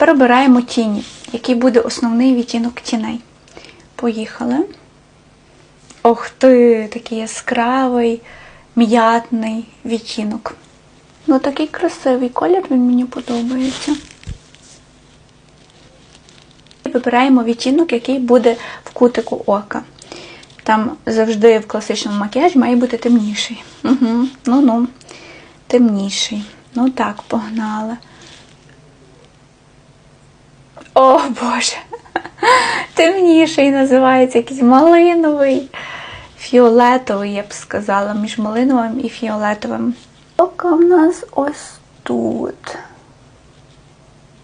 Перебираємо тіні, який буде основний відтінок тіней. Поїхали. Ох ти, такий яскравий, м'ятний відтінок. Ну, такий красивий колір, він мені подобається. Вибираємо відтінок, який буде в кутику ока. Там завжди в класичному макіяжі має бути темніший. Угу. Ну-ну, темніший. Ну так, погнали. О, Боже! Темніший називається якийсь малиновий, фіолетовий, я б сказала, між малиновим і фіолетовим. Ока в нас ось тут.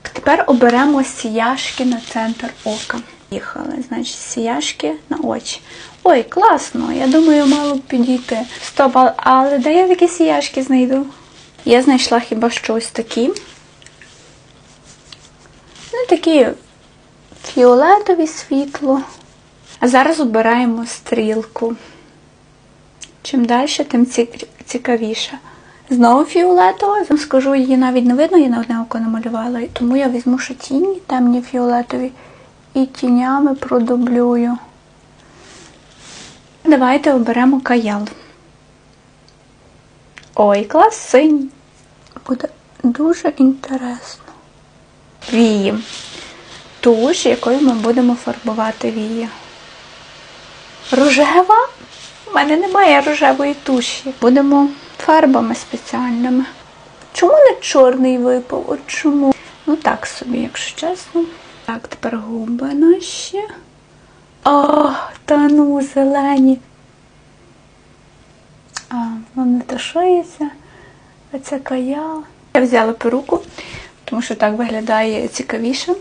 Тепер оберемо сіяшки на центр ока. Їхали, значить, сіяшки на очі. Ой, класно! Я думаю, мало б підійти. Стоп, але де я такі сіяшки знайду? Я знайшла хіба що ось такі. Такі фіолетові світло. А зараз обираємо стрілку. Чим далі, тим цікавіше. Знову фіолетова. Скажу, її навіть не видно, я на одне око намалювала. Тому я візьму ще тіні, темні фіолетові, і тінями продублюю. Давайте оберемо каял. Ой, клас синій. Буде дуже інтересно. Вії. Туш, якою ми будемо фарбувати вії. Рожева? У мене немає рожевої туші. Будемо фарбами спеціальними. Чому не чорний випав? От чому? Ну так собі, якщо чесно. Так, тепер губи наші. О, та ну, зелені. А, воно не тушується. Оце каял. Я взяла перуку, тому що так виглядає цікавіше.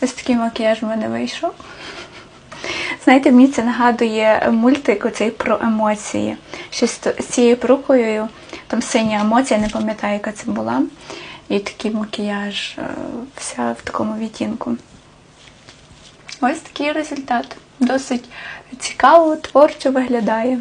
Ось такий макіяж в мене вийшов. Знаєте, мені це нагадує мультик оцей про емоції. Ще з цією перукою, там синя емоція, не пам'ятаю, яка це була. І такий макіяж, е, вся в такому відтінку. Ось такий результат. Досить цікаво, творчо виглядає.